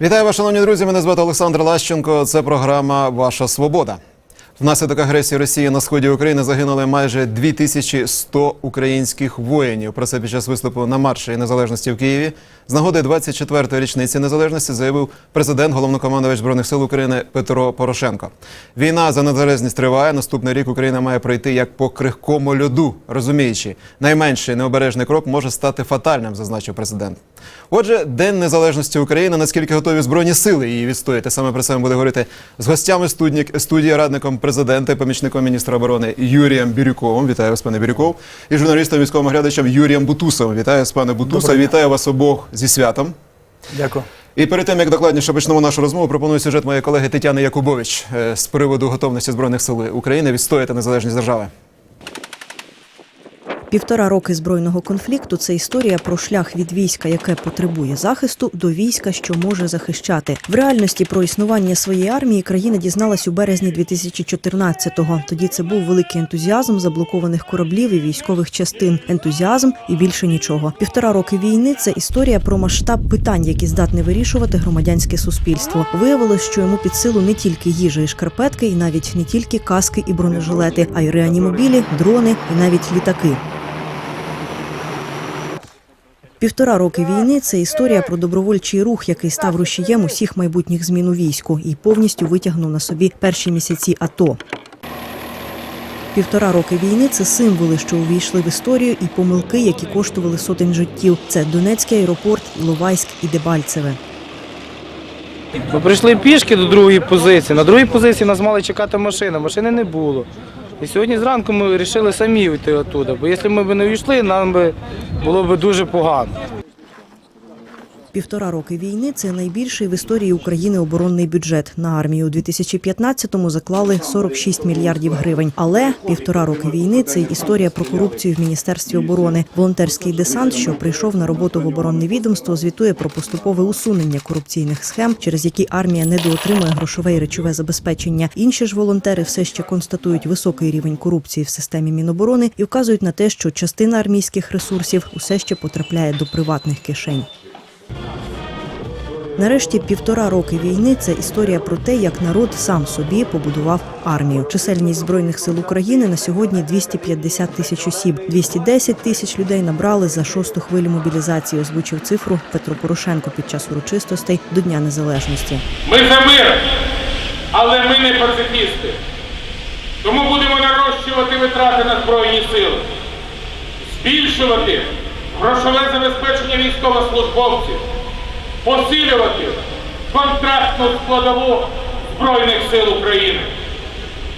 Вітаю вас, шановні друзі. Мене звати Олександр Лащенко. Це програма Ваша Свобода. Внаслідок агресії Росії на сході України загинули майже 2100 українських воїнів. Про це під час виступу на марші незалежності в Києві з нагоди 24-ї річниці незалежності заявив президент головнокомандувач збройних сил України Петро Порошенко. Війна за незалежність триває. Наступний рік Україна має пройти як по крихкому льоду, розуміючи, найменший необережний крок може стати фатальним, зазначив президент. Отже, День Незалежності України. Наскільки готові збройні сили її відстояти? Саме про це ми буде говорити з гостями студії радником президента і помічником міністра оборони Юрієм Бірюковим. Вітаю вас, пане Бірюков, і журналістом військовим оглядачем Юрієм Бутусовим. Вітаю вас, пане Бутуса. Вітаю вас обох зі святом. Дякую. І перед тим як докладніше почнемо нашу розмову, пропоную сюжет моєї колеги Тетяни Якубович е, з приводу готовності збройних сил України відстояти незалежність держави. Півтора роки збройного конфлікту це історія про шлях від війська, яке потребує захисту, до війська, що може захищати. В реальності про існування своєї армії країна дізналась у березні 2014-го. Тоді це був великий ентузіазм заблокованих кораблів і військових частин. Ентузіазм і більше нічого. Півтора роки війни це історія про масштаб питань, які здатне вирішувати громадянське суспільство. Виявилось, що йому під силу не тільки їжа і шкарпетки, і навіть не тільки каски і бронежилети, а й реанімобілі, дрони і навіть літаки. Півтора роки війни це історія про добровольчий рух, який став рушієм усіх майбутніх змін у війську і повністю витягнув на собі перші місяці АТО. Півтора роки війни це символи, що увійшли в історію, і помилки, які коштували сотень життів. Це Донецький аеропорт, Іловайськ і Дебальцеве. Ми прийшли пішки до другої позиції. На другій позиції нас мали чекати машина. Машини не було. І сьогодні зранку ми вирішили самі йти оттуда. Бо якщо ми б не війшли, нам би було б дуже погано. Півтора роки війни це найбільший в історії України оборонний бюджет. На армію у 2015-му заклали 46 мільярдів гривень. Але півтора роки війни це історія про корупцію в міністерстві оборони. Волонтерський десант, що прийшов на роботу в оборонне відомство, звітує про поступове усунення корупційних схем, через які армія недоотримує грошове і речове забезпечення. Інші ж волонтери все ще констатують високий рівень корупції в системі Міноборони і вказують на те, що частина армійських ресурсів усе ще потрапляє до приватних кишень. Нарешті півтора роки війни це історія про те, як народ сам собі побудував армію. Чисельність збройних сил України на сьогодні 250 тисяч осіб. 210 тисяч людей набрали за шосту хвилю мобілізації. Озвучив цифру Петро Порошенко під час урочистостей до Дня Незалежності. Ми за мир, але ми не пацифісти. Тому будемо нарощувати витрати на Збройні сили, збільшувати грошове забезпечення військовослужбовців, посилювати контрактну складову Збройних сил України.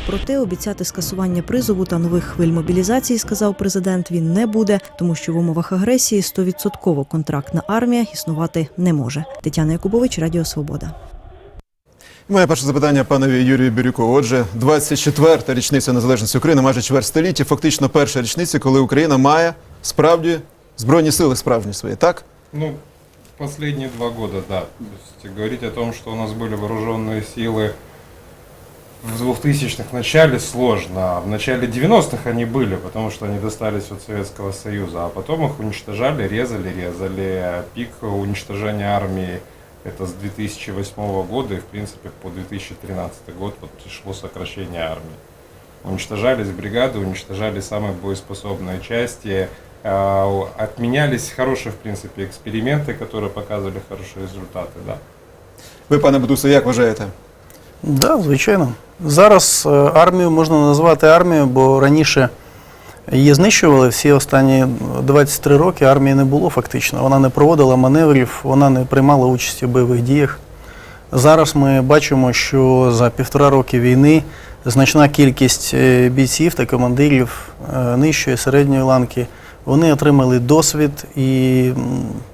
Проте обіцяти скасування призову та нових хвиль мобілізації, сказав президент, він не буде, тому що в умовах агресії 100% контрактна армія існувати не може. Тетяна Якубович, Радіо Свобода. Моє перше запитання панові Юрію Бірюкову. Отже, 24-та річниця незалежності України, майже чверть століття, фактично перша річниця, коли Україна має справді збройні сили справжні свої, так? Ну, последние два года, да. То есть говорить о том, что у нас были вооруженные силы в 2000-х начале сложно. А В начале 90-х они были, потому что они достались от Советского Союза, а потом их уничтожали, резали, резали. А Пик уничтожения армии это с 2008 года и, в принципе, по 2013 год вот шло сокращение армии. Уничтожались бригады, уничтожались самые боеспособные части, а, отменялись хорошие, в принципе, эксперименты, которые показывали хорошие результаты, да. Ви, пане Бутусе, як вважаєте? Да, звичайно. Зараз е, армію можна назвати армією, бо раніше її знищували всі останні 23 роки. Армії не було фактично. Вона не проводила маневрів, вона не приймала участі в бойових діях. Зараз ми бачимо, що за півтора роки війни значна кількість е, бійців та командирів е, нижчої середньої ланки. вони отримали досвід, і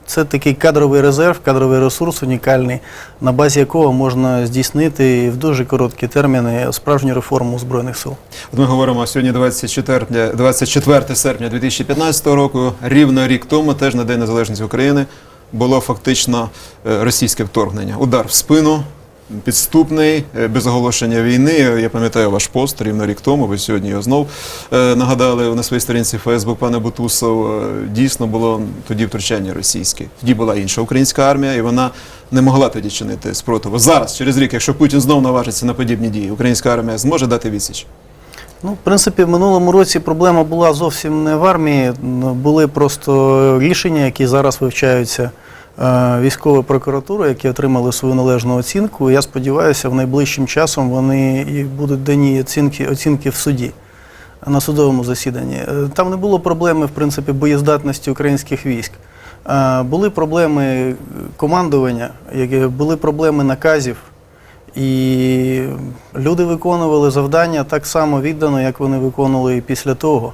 це такий кадровий резерв, кадровий ресурс унікальний, на базі якого можна здійснити в дуже короткі терміни справжню реформу збройних сил. От ми говоримо сьогодні 24, 24 серпня 2015 року. Рівно рік тому, теж на День Незалежності України, було фактично е, російське вторгнення. Удар в спину, підступний, е, без оголошення війни. Я пам'ятаю ваш пост рівно рік тому. Ви сьогодні його знов е, нагадали на своїй сторінці Фейсбук, пане Бутусов. Е, Дійсно було тоді втручання російське. Тоді була інша українська армія, і вона не могла тоді чинити спротиву. Зараз, через рік, якщо Путін знов наважиться на подібні дії, українська армія зможе дати відсіч. Ну, в принципі, в минулому році проблема була зовсім не в армії. Були просто рішення, які зараз вивчаються е, військовою прокуратурою, які отримали свою належну оцінку. Я сподіваюся, в найближчим часом вони і будуть дані оцінки, оцінки в суді на судовому засіданні. Е, Там не було проблеми, в принципі, боєздатності українських військ. Е, Були проблеми командування, були проблеми наказів. І люди виконували завдання так само віддано, як вони виконували і після того.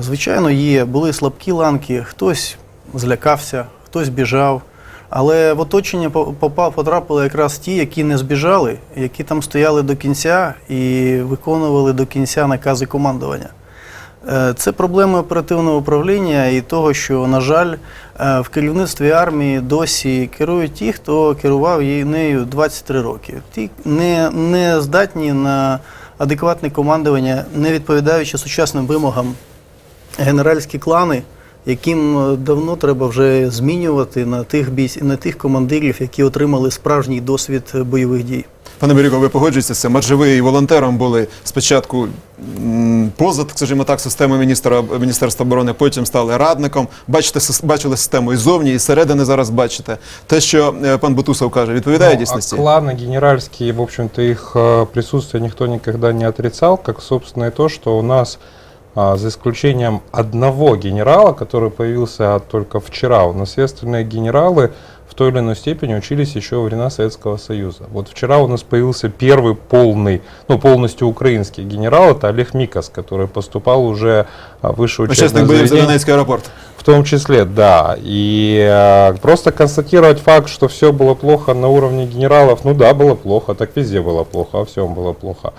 Звичайно, є, були слабкі ланки, хтось злякався, хтось біжав. Але в оточення попав, потрапили якраз ті, які не збіжали, які там стояли до кінця і виконували до кінця накази командування. Е, Це проблеми оперативного управління і того, що, на жаль, е, в керівництві армії досі керують ті, хто керував її нею 23 роки. Ті не, не здатні на адекватне командування, не відповідаючи сучасним вимогам генеральські клани, яким е, давно треба вже змінювати на тих бійсь, на тих командирів, які отримали справжній досвід е, бойових дій. Пане Беріго, ви погоджуєтеся з? Адже ви і волонтером були спочатку м, поза, скажімо так, системою міністра Міністерства оборони, потім стали радником. Бачите, бачили систему і зовні, і зсередини зараз бачите. Те, що е, пан Бутусов каже, відповідає Ну, дійсності? Кланы генеральские, в общем-то, их присутствие никто никогда не отрицал, как, собственно, и то, что у нас, за исключением одного генерала, который появился только вчера, у нас все остальные генералы в той или иной степени учились еще во времена Советского Союза. Вот вчера у нас появился первый полный, ну, полностью украинский генерал, это Олег Микас, который поступал уже а, в высшее учебное Учасник боїв за заведение. Донецький аеропорт. В том числе, да. И э, просто констатировать факт, что все было плохо на уровне генералов, ну да, было плохо, так везде было плохо, во всем было плохо.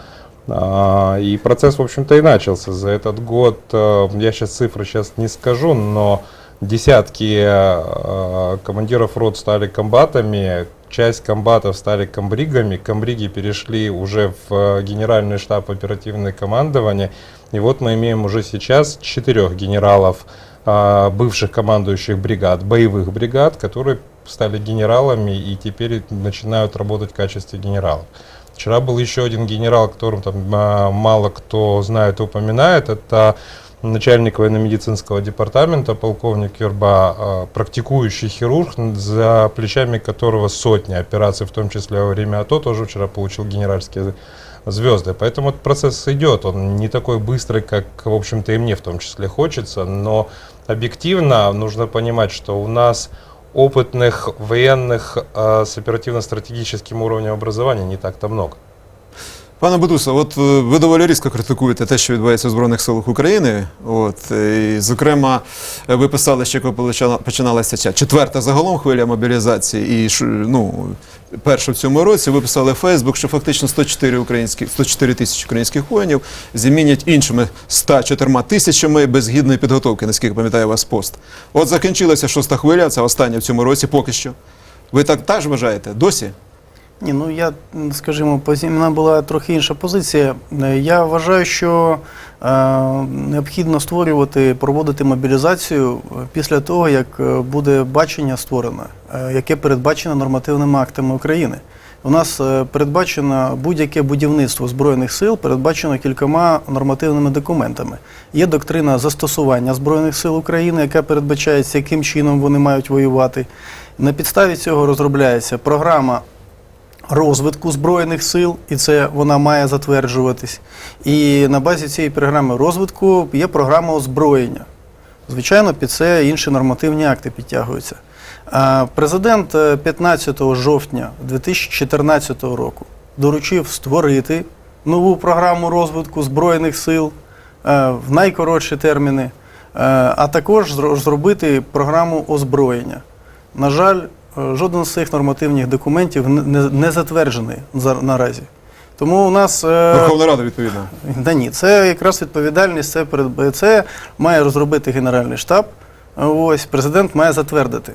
А, и процесс, в общем-то, и начался за этот год. э, я сейчас цифры сейчас не скажу, но десятки э, командиров рот стали комбатами, часть комбатов стали комбригами, комбриги перешли уже в э, генеральный штаб оперативное командование. И вот мы имеем уже сейчас четырех генералов, бывших командующих бригад, боевых бригад, которые стали генералами и теперь начинают работать в качестве генералов. Вчера был еще один генерал, о там а, мало кто знает и упоминает. Это начальник военно-медицинского департамента, полковник Юрба, а, практикующий хирург, за плечами которого сотни операций, в том числе во время АТО, тоже вчера получил генеральские звезды. Поэтому этот процесс идет. Он не такой быстрый, как, в общем-то, и мне в том числе хочется, но объективно нужно понимать, что у нас опытных военных э, с оперативно-стратегическим уровнем образования не так-то много. Пане Бутусов, от е, ви доволі різко критикуєте те, що відбувається в Збройних силах України. От, е, і, зокрема, е, ви писали, що починалася ця четверта загалом хвиля мобілізації, і ну, перша в цьому році, ви писали в Фейсбук, що фактично 104, українські, 104 тисячі українських воїнів замінять іншими 104 тисячами без гідної підготовки, наскільки пам'ятаю вас пост. От закінчилася шоста хвиля, це остання в цьому році поки що. Ви так теж вважаєте? Досі? Ні, ну я, скажімо, мене була трохи інша позиція. Е, Я вважаю, що е, необхідно створювати, проводити мобілізацію е, після того, як буде бачення створено, яке передбачено нормативними актами України. У нас передбачено будь-яке будівництво збройних сил, передбачено кількома нормативними документами. Є доктрина застосування збройних сил України, яка передбачається, яким чином вони мають воювати. На підставі цього розробляється програма розвитку збройних сил, і це вона має затверджуватись. І на базі цієї програми розвитку є програма озброєння. Звичайно, під це інші нормативні акти підтягуються. Президент е, 15 жовтня 2014 року доручив створити нову програму розвитку збройних сил е, в найкоротші терміни, е, а також зробити програму озброєння. На жаль, е, жоден з цих нормативних документів не- не, затверджений за- наразі. Тому у нас е, Верховна Рада, відповідно. Да ні, це якраз відповідальність, це, це має розробити Генеральний штаб. Ось президент має затвердити.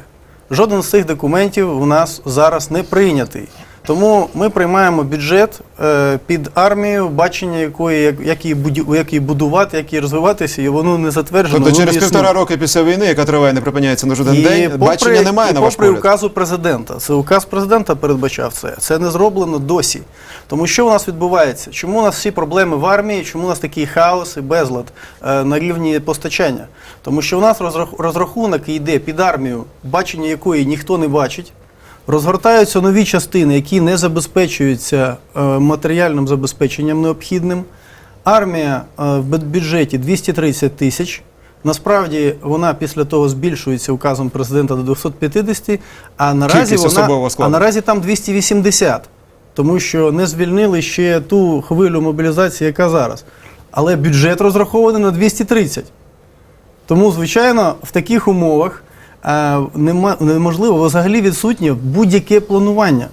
Жоден з цих документів у нас зараз не прийнятий. Тому ми приймаємо бюджет е, під армію, бачення якої, як, як, її буді- як її будувати, як її розвиватися, і воно не затверджено. Тобто воно через не існує. півтора роки після війни, яка триває, не припиняється на жоден день, бачення немає і на ваш попри погляд? указу президента. Це указ президента передбачав це. Це не зроблено досі. Тому що у нас відбувається? Чому у нас всі проблеми в армії? Чому у нас такий хаос і безлад е, на рівні постачання? Тому що у нас розрах- розрахунок йде під армію, бачення якої ніхто не бачить. Розгортаються нові частини, які не забезпечуються е, матеріальним забезпеченням необхідним. Армія е, в бюджеті 230 тисяч. Насправді вона після того збільшується указом президента до 250, а наразі, вона, а наразі там 280, тому що не звільнили ще ту хвилю мобілізації, яка зараз. Але бюджет розрахований на 230. Тому, звичайно, в таких умовах неможливо взагалі відсутнє будь-яке планування.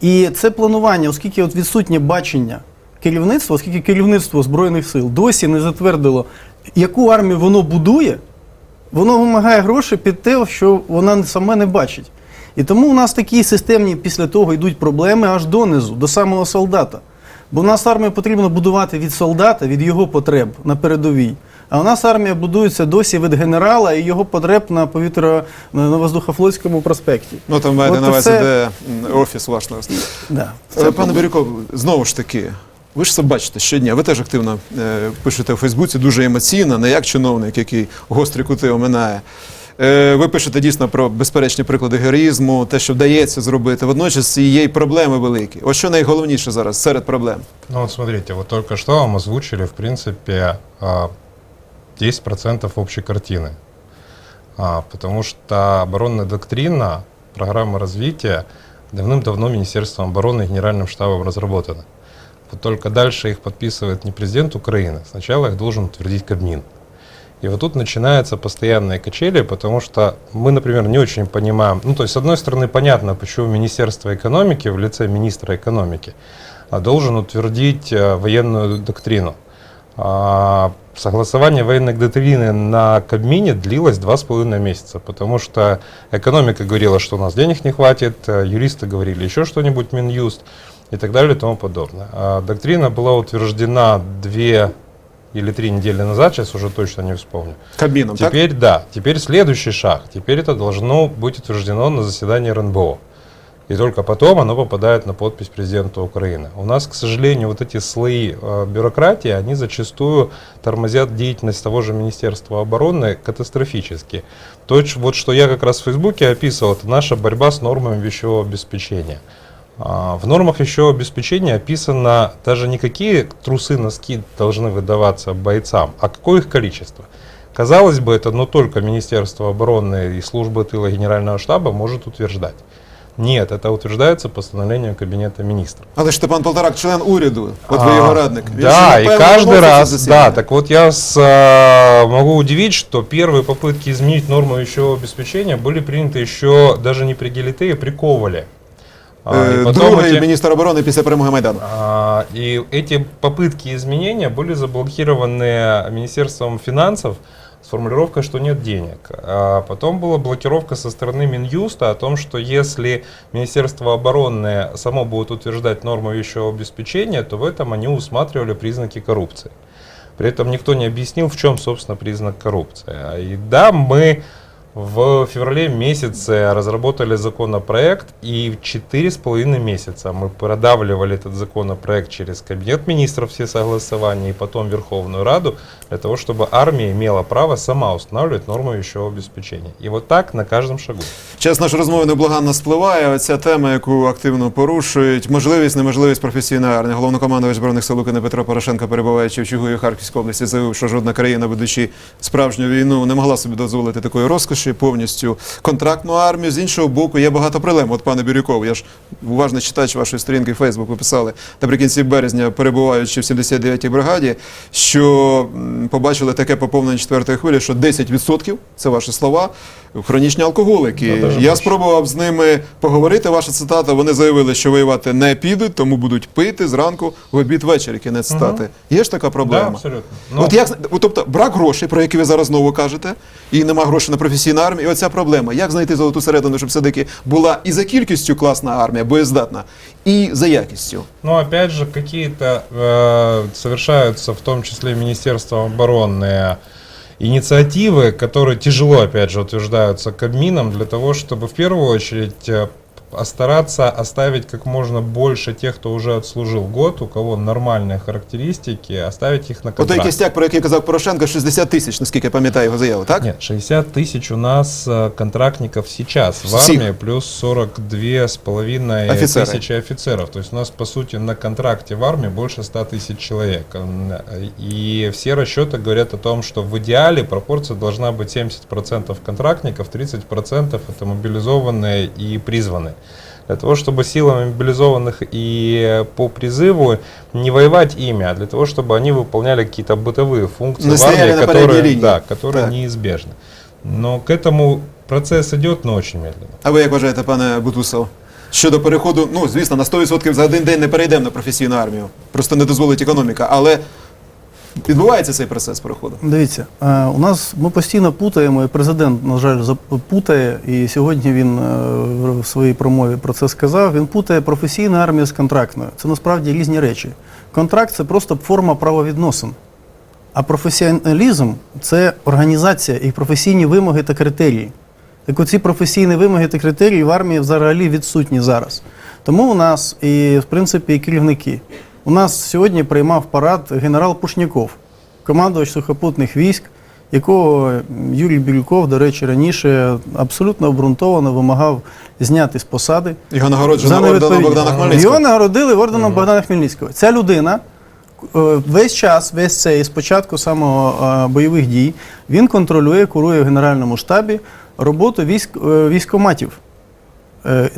І це планування, оскільки от відсутнє бачення керівництва, оскільки керівництво Збройних сил досі не затвердило, яку армію воно будує, воно вимагає грошей під те, що вона саме не бачить. І тому у нас такі системні після того йдуть проблеми аж донизу, до самого солдата. Бо у нас армію потрібно будувати від солдата, від його потреб на передовій. А у нас армія будується досі від генерала і його потреб на повітря на воздухофлотському проспекті. Ну там маєте на увазі, це- де офіс ваш. Да. Е, Пане Бірюков, знову ж таки, ви ж це бачите щодня. Ви теж активно е, пишете у Фейсбуці, дуже емоційно, не як чиновник, який гострі кути оминає. Е, ви пишете дійсно про безперечні приклади героїзму, те, що вдається зробити. Водночас і є й проблеми великі. Ось що найголовніше зараз серед проблем. Ну вот смотрите, вот только что вам озвучили, в принципе, а, 10% общей картины. А, Потому что оборонная доктрина, программа развития давным-давно Министерством обороны и Генеральным штабом разработана. Вот только дальше их подписывает не президент Украины, сначала их должен утвердить Кабмин. И вот тут начинаются постоянные качели, потому что мы, например, не очень понимаем, ну то есть с одной стороны понятно, почему Министерство экономики в лице министра экономики а, должен утвердить э, военную доктрину. Согласование военной доктрины на Кабмине длилось два с половиной месяца, потому что экономика говорила, что у нас денег не хватит, э, юристы говорили еще что-нибудь, Минюст и так далее и тому подобное. А Доктрина была утверждена две или три недели назад, сейчас уже точно не вспомню. Кабміном, так? Теперь да, теперь следующий шаг. Теперь это должно быть утверждено на заседании РНБО. И только потом оно попадает на подпись президента Украины. У нас, к сожалению, вот эти слои э, бюрократии, они зачастую тормозят деятельность того же Министерства обороны катастрофически. То, вот что я как раз в Фейсбуке описывал, это наша борьба с нормами вещевого обеспечения. А, В нормах вещевого обеспечения описано даже не какие трусы, носки должны выдаваться бойцам, а какое их количество. Казалось бы, это но только Министерство обороны и службы тыла Генерального штаба может утверждать. Нет, это утверждается постановлением Кабинета министров. Але ж Степан Полторак, член уряду, от ви А, його радник. Він Да, же, и напевно, каждый вносить раз, ці засідання. да, так вот я с, а, могу удивить, что первые попытки изменить норму вещевого обеспечения были приняты еще даже не при Гелите, а при Ковале. А, Е, и потом Другий эти- міністр оборони після перемоги Майдану. А, И эти попытки изменения были заблокированы Министерством финансов с формулировкой, что нет денег. А потом была блокировка со стороны Минюста о том, что если Министерство обороны само будет утверждать нормы вещевого обеспечения, то в этом они усматривали признаки коррупции. При этом никто не объяснил, в чем, собственно, признак коррупции. А И да, мы в феврале месяце разработали законопроект, и в четыре с половиной месяца мы продавливали этот законопроект через Кабинет министров все согласования и потом Верховную Раду, для того, чтобы армия имела право сама устанавливать нормы вещевого обеспечения. И вот так на каждом шагу. Час нашої розмови неблаганно спливає. Оця тема, яку активно порушують, можливість, неможливість професійної армії. Головнокомандувач збройних сил України Петро Порошенко, перебуваючи в Чугуї Харківській області, заявив, що жодна країна, ведучи справжню війну, не могла собі дозволити такої розкоші, повністю контрактну армію. З іншого боку, є багато проблем. От пане Бірюков, я ж уважний читач вашої сторінки Фейсбук ви писали наприкінці березня, перебуваючи в 79-й бригаді, що побачили таке поповнення четвертої хвилі, що 10%, це ваші слова, хронічні алкоголики. Да, Я спробував з ними поговорити. Ваша цитата. Вони заявили, що воювати не підуть, тому будуть пити зранку в обід ввечері. Кінець цитати. Є ж така Да, проблема? абсолютно. Но- От як от, тобто брак грошей, про які ви зараз знову кажете, і нема грошей на професійну армію. І оця проблема. Як знайти золоту середину, щоб все-таки була і за кількістю класна армія, боєздатна, і за якістю. Но опять же, какие-то э, совершаются, в том числе Министерством обороны, инициативы, которые тяжело, опять же, утверждаются Кабмином для того, чтобы в первую очередь А постараться оставить как можно больше тех, кто уже отслужил год, у кого нормальные характеристики, оставить их на контракт. Вот Ото стяг про який казав Порошенко, 60 тысяч наскільки я пам'ятаю его заяву, так? Ні, 60 тисяч у нас э, контрактников сейчас в армии плюс 42 с половиной тысячи офицеров. То есть у нас, по сути на контракте в армии больше 100 тысяч человек, э, и все расчеты говорят о том, что в идеале пропорция должна быть 70% контрактников, 30% – це мобілізовані і призвані. Для того, чтобы силами мобилизованных и по призыву не воевать ими, а для того, чтобы они выполняли какие-то бытовые функции Не в стояли армии, на передней которые, линии. да, которые Так. неизбежны. Но к этому процесс идет, но очень медленно. А ви як вважаєте, пане Бутусов? Щодо переходу, ну звісно, на 100% за один день не перейдемо на професійну армію. Просто не дозволить економіка. Але відбувається цей процес переходу. Дивіться, е, у нас ми постійно путаємо, і президент, на жаль, путає, і сьогодні він е, в своїй промові про це сказав. Він путає професійну армію з контрактною. Це насправді різні речі. Контракт це просто форма правовідносин. А професіоналізм це організація і професійні вимоги та критерії. Так оці професійні вимоги та критерії в армії взагалі відсутні зараз. Тому у нас і, в принципі, і керівники. У нас сьогодні приймав парад генерал Пушняков, командувач сухопутних військ, якого Юрій Більков, до речі, раніше абсолютно обґрунтовано вимагав зняти з посади. Його нагороджено орденом Богдана Хмельницького. Його нагородили орденом Богдана Хмельницького. Ця людина е, весь час, весь цей з початку самого е, бойових дій, він контролює, курує в Генеральному штабі роботу військ, е, військоматів.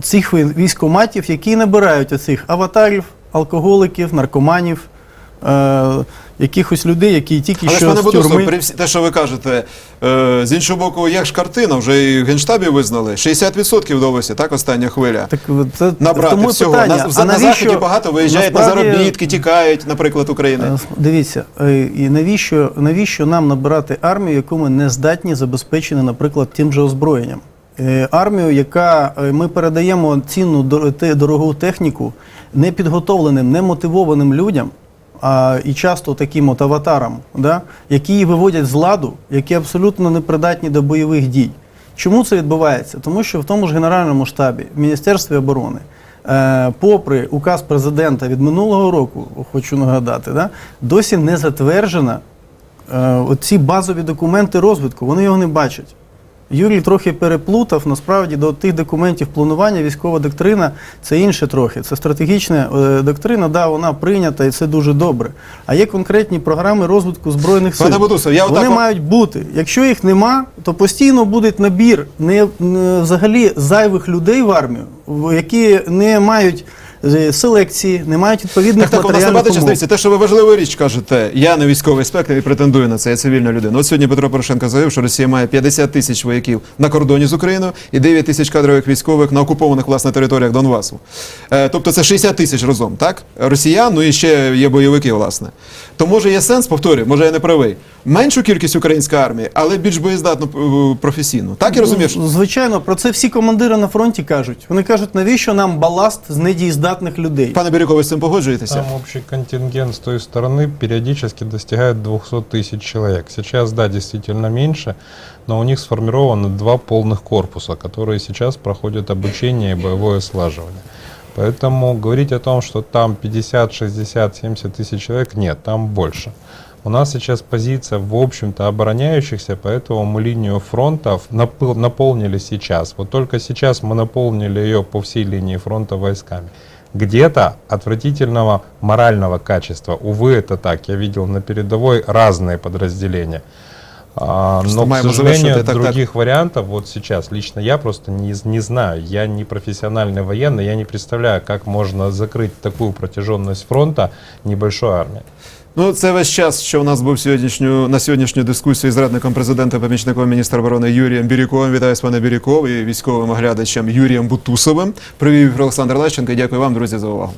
Цих військоматів, які набирають оцих аватарів, алкоголиків, наркоманів, е, якихось людей, які тільки Але ж що з Бутусов, тюрми. при всі те, що ви кажете, е, з іншого боку, як ж картина, вже і в Генштабі визнали. 60% вдалося, так, остання хвиля. Так це Набрати тому і всього. питання, на, а на навіщо- заході багато виїжджають на заробітки, тікають, наприклад, України. Е, Дивіться, е, і навіщо, навіщо нам набирати армію, яку ми не здатні забезпечити, наприклад, тим же озброєнням? Е, Армію, яка е, ми передаємо цінну дор- дорогу техніку непідготовленим, немотивованим людям, а і часто таким от аватарам, да, які її виводять з ладу, які абсолютно непридатні до бойових дій. Чому це відбувається? Тому що в тому ж Генеральному штабі, в Міністерстві оборони, е, попри указ президента від минулого року, хочу нагадати, да, досі не затверджена е, оці базові документи розвитку, вони його не бачать. Юрій трохи переплутав насправді до тих документів планування. Військова доктрина це інше трохи. Це стратегічна е, доктрина, да, вона прийнята і це дуже добре. А є конкретні програми розвитку збройних сил. Бутусов, я Вони отак мають бути. Якщо їх нема, то постійно буде набір не, не взагалі зайвих людей в армію, які не мають е, селекції, не мають відповідних Так, так, у нас матеріальних набагато умов. частиці. Те, що ви важливу річ кажете, я не військовий спектр і претендую на це, я цивільна людина. От сьогодні Петро Порошенко заявив, що Росія має 50 тисяч вояків на кордоні з Україною і 9 тисяч кадрових військових на окупованих власне територіях Донбасу. Е, тобто це 60 тисяч разом, так? Росіян, ну і ще є бойовики, власне. То може є сенс, повторюю, може я не правий. Меншу кількість української армії, але більш боєздатну е, професійну. Так я? Ну, Звичайно, про це всі командири на фронті кажуть. Вони кажуть, навіщо нам баласт з недієздатних людей? Пане Бірюко, ви з цим погоджуєтеся? Там общий контингент с той стороны периодически достигает 200 тысяч человек. Сейчас, да, действительно меньше, но у них сформировано два полных корпуса, которые сейчас проходят обучение и боевое слаживание. Поэтому говорить о том, что там 50, 60, 70 тысяч человек, нет, там больше. У нас сейчас позиция, в общем-то, обороняющихся, поэтому мы линию фронта напыл- наполнили сейчас. Вот только сейчас мы наполнили ее по всей линии фронта войсками. Где-то отвратительного морального качества. Увы, это так. Я видел на передовой разные подразделения. А, но, к сожалению, так. других вариантов вот сейчас лично я просто не, не знаю. Я не профессиональный военный, я не представляю, как можно закрыть такую протяженность фронта небольшой армией. Ну, це весь час, що у нас був сьогоднішню на сьогоднішню дискусію з радником президента, помічником міністра оборони Юрієм Бірюковим. Вітаю пане Бірюков і військовим оглядачем Юрієм Бутусовим. Привів Олександр Лещенко. Дякую вам, друзі, за увагу.